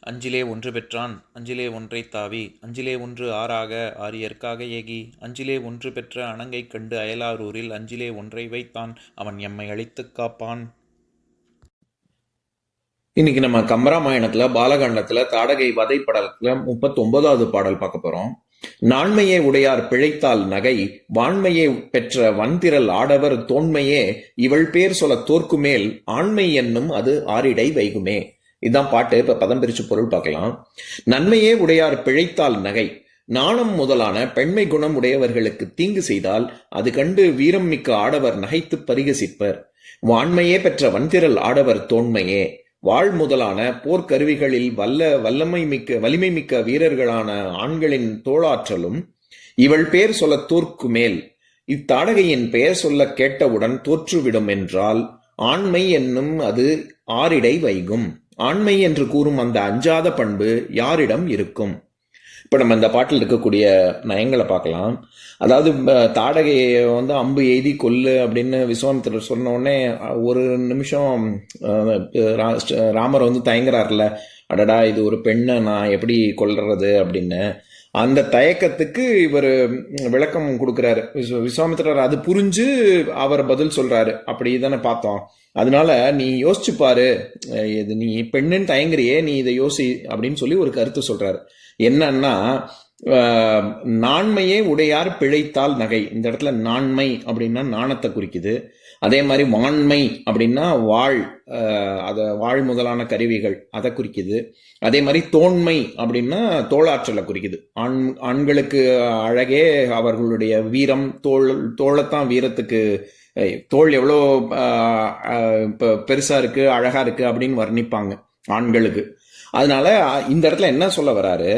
அஞ்சிலே ஒன்று பெற்றான் அஞ்சிலே ஒன்றை தாவி அஞ்சிலே ஒன்று ஆறாக ஆரியற்காக ஏகி அஞ்சிலே ஒன்று பெற்ற அணங்கை கண்டு அயலாரூரில் அஞ்சிலே ஒன்றை வைத்தான் அவன் எம்மை அழித்துக் காப்பான். இன்னைக்கு நம்ம கம்பராமாயணத்துல பாலகாண்டத்துல தாடகை வதை படலத்துல முப்பத்தொன்பதாவது பாடல் பார்க்க போறோம். நாண்மையே உடையார் பிழைத்தால் நகை வாண்மையே பெற்ற வன்திரல் ஆடவர் தோண்மையே இவள் பேர் சொல தோற்குமேல் ஆண்மை என்னும் அது ஆரிடை வைகுமே. இதான் பாட்டு. இப்ப பதம் பிரிச்சு பொருள் பார்க்கலாம். நன்மையே உடையார் பிழைத்தால் நகை. நாணம் முதலான பெண்மை குணம் உடையவர்களுக்கு தீங்கு செய்தால் அது கண்டு வீரம் மிக்க ஆடவர் நகைத்து பரிகசிப்பர். வாண்மையே பெற்ற வன்திரல் ஆடவர் தோண்மையே வாழ் முதலான போர்க்கருவிகளில் வல்ல வல்லமை மிக்க வலிமை மிக்க வீரர்களான ஆண்களின் தோளாற்றலும் இவள் பேர் சொல்ல தோற்கு மேல். இத்தாடகையின் பெயர் சொல்ல கேட்டவுடன் தோற்றுவிடும் என்றால் ஆண்மை என்னும் அது ஆரிடை வைகும். ஆண்மை என்று கூறும் அந்த அஞ்சாத பண்பு யாரிடம் இருக்கும்? இப்போ நம்ம இந்த பாட்டில் இருக்கக்கூடிய நயங்களை பார்க்கலாம். அதாவது தாடகையை வந்து அம்பு எய்தி கொல்லு அப்படின்னு விஸ்வாமித்திரர் சொன்ன உடனே ஒரு நிமிஷம் ரா- ராமர் வந்து தயங்குறாருல அடடா இது ஒரு பெண்ணை நான் எப்படி கொல்றது அப்படின்னு. அந்த தயக்கத்துக்கு இவர் விளக்கம் கொடுக்குறாரு. விஸ்வ- விஸ்வாமித்திரர் அது புரிஞ்சு அவர் பதில் சொல்றாரு. அப்படி தானே பார்த்தோம். அதனால நீ யோசிச்சு பாரு. இது நீ பெண்ணுன்னு தயங்குறியே நீ இதை யோசி அப்படின்னு சொல்லி ஒரு கருத்து சொல்றாரு. என்னன்னா நாண்மையே உடையார் பிழைத்தால் நகை. இந்த இடத்துல நாண்மை அப்படின்னா நாணத்தை குறிக்குது. அதே மாதிரி வாண்மை அப்படின்னா வாழ் அதை வாழ் முதலான கருவிகள் அதை குறிக்குது. அதே மாதிரி தோண்மை அப்படின்னா தோளாற்றலை குறிக்குது. ஆண் ஆண்களுக்கு அழகே அவர்களுடைய வீரம் தோள் தோளைத்தான் வீரத்துக்கு தோல் எவ்வளோ இப்போ பெருசாக இருக்குது அழகாக இருக்குது அப்படின்னு வர்ணிப்பாங்க ஆண்களுக்கு. அதனால இந்த இடத்துல என்ன சொல்ல வராரு?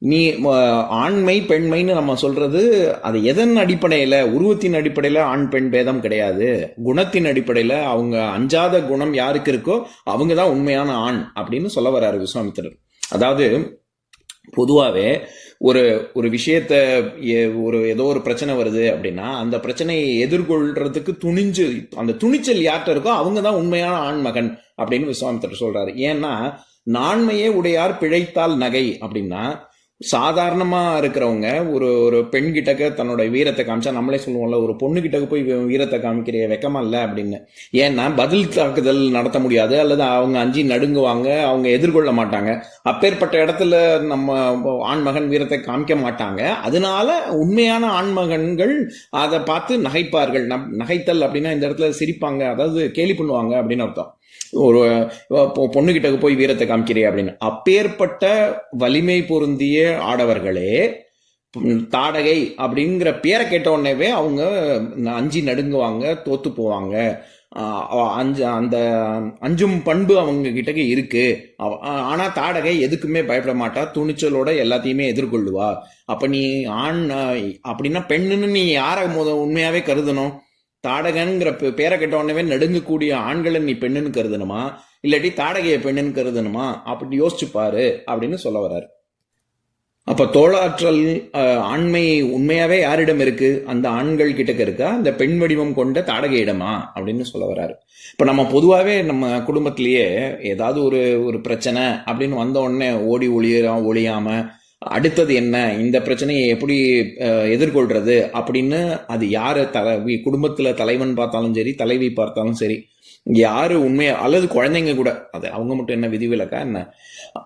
நீ ஆண்மை பெண்மைன்னு நம்ம சொல்றது அது எதன் அடிப்படையில்? உருவத்தின் அடிப்படையில் ஆண் பெண் பேதம் கிடையாது. குணத்தின் அடிப்படையில் அவங்க அஞ்சாத குணம் யாருக்கு இருக்கோ அவங்க தான் உண்மையான ஆண் அப்படின்னு சொல்ல வர்றாரு விஸ்வாமித்திரர். அதாவது பொதுவாகவே ஒரு ஒரு விஷயத்த எ- ஒரு ஏதோ ஒரு பிரச்சனை வருது அப்படின்னா அந்த பிரச்சனையை எதிர்கொள்றதுக்கு துணிஞ்சு அந்த துணிச்சல் யார்கிட்ட இருக்கோ அவங்க தான் உண்மையான ஆண் மகன் அப்படின்னு விஸ்வாமித்திரர் சொல்றாரு. ஏன்னா நாண்மையே உடையார் பிழைத்தால் நகை அப்படின்னா சாதாரணமாக இருக்கிறவங்க ஒரு ஒரு பெண் கிட்டக்க தன்னோட வீரத்தை காமிச்சா நம்மளே சொல்லுவோம்ல ஒரு பொண்ணு கிட்டக்க போய் வீரத்தை காமிக்கிற வெக்கமா இல்லை அப்படின்னு. ஏன்னா பதில் தாக்குதல் நடத்த முடியாது அல்லது அவங்க அஞ்சி நடுங்குவாங்க அவங்க எதிர்கொள்ள மாட்டாங்க. அப்பேற்பட்ட இடத்துல நம்ம ஆண்மகன் வீரத்தை காமிக்க மாட்டாங்க. அதனால உண்மையான ஆண்மகன்கள் அதை பார்த்து நகைப்பார்கள். நம்- நகைத்தல் அப்படின்னா இந்த இடத்துல சிரிப்பாங்க அதாவது கேலி பண்ணுவாங்க அப்படின்னு அர்த்தம். ஒரு பொ- பொண்ணுகிட்ட போய் வீரத்தை காமிக்கிறே அப்படின்னு. அப்பேற்பட்ட வலிமை பொருந்திய ஆடவர்களே தாடகை அப்படிங்கிற பேரை கேட்ட உடனேவே அவங்க அஞ்சு நடுங்குவாங்க தோத்து போவாங்க. அஞ்சு அந்த அஞ்சும் பண்பு அவங்க கிட்டக்கு இருக்கு. ஆனா தாடகை எதுக்குமே பயப்பட மாட்டா. துணிச்சலோட எல்லாத்தையுமே எதிர்கொள்ளுவா. அப்ப நீ ஆண் அப்படின்னா பெண்ணுன்னு நீ யாரை முத உண்மையாவே கருதணும்? தாடகங்கிற பேரை கேட்ட உடனே நடுங்கக்கூடிய ஆண்களை நீ பெண்ணுன்னு கருதணுமா? இல்லாட்டி தாடகையை பெண்ணுன்னு கருதணுமா? அப்படி யோசிச்சு பாரு அப்படின்னு சொல்ல வர்றாரு. அப்ப தோளாற்றல் ஆண்மை உண்மையாவே யாரிடம் இருக்கு? அந்த ஆண்கள் கிட்டக்க இருக்கா? அந்த பெண் வடிவம் கொண்ட தாடகையிடமா அப்படின்னு சொல்ல வர்றாரு. இப்ப நம்ம பொதுவாவே நம்ம குடும்பத்திலேயே ஏதாவது ஒரு ஒரு பிரச்சனை அப்படின்னு வந்த உடனே ஓடி ஒளிய ஒளியாம அடுத்தது என்ன? இந்த பிரச்சனையை எப்படி எதிர்கொள்கிறது எதிர்கொள்றது? அப்படின்னு அது யார் தலை குடும்பத்தில் தலைவன் பார்த்தாலும் சரி தலைவி பார்த்தாலும் சரி யாரு உண்மையா அல்லது குழந்தைங்க கூட அது அவங்க மட்டும் என்ன விதிவிலக்கா என்ன?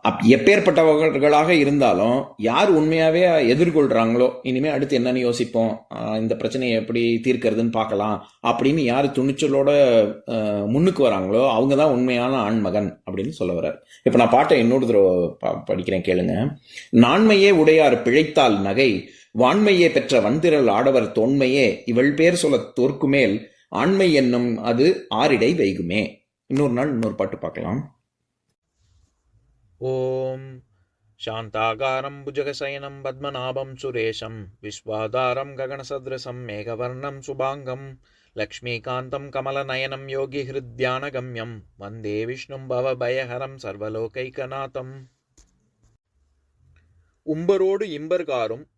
அப்- எப்பேற்பட்டவர்களாக இருந்தாலும் யார் உண்மையாவே எதிர்கொள்றாங்களோ இனிமே அடுத்து என்னன்னு யோசிப்போம். இந்த பிரச்சனையை எப்படி தீர்க்கறதுன்னு பார்க்கலாம். அப்படின்னு யார் துணிச்சலோட முன்னுக்கு வராங்களோ அவங்க தான் உண்மையான ஆண்மகன் அப்படின்னு சொல்ல வர்றார். இப்ப நான் பாட்டை இன்னொரு தடவை படிக்கிறேன் கேளுங்க. நாண்மையே உடையார் பிழைத்தால் நகை வான்மையே பெற்ற வந்திரல் ஆடவர் தோன்மையே இவள் பேர் சொல்ல தோற்குமேல் ஆண்மை என்னும் அது ஆரிடை வைகுமே இன்னொரு நாள் இன்னொரு பாட்டு பார்க்கலாம் ஓம் शान्ताकारं भुजगशयनं पद्मनाभं सुरेशं विश्वाधारं गगनसदृशं मेघवर्णं शुभाङ्गं लक्ष्मीकान्तं कमलनयनं योगिहृद्यानगम्यं वन्दे विष्णुं भवभयहरं सर्वलोकैकनाथम् உம்பரோடு இம்பர்காரும்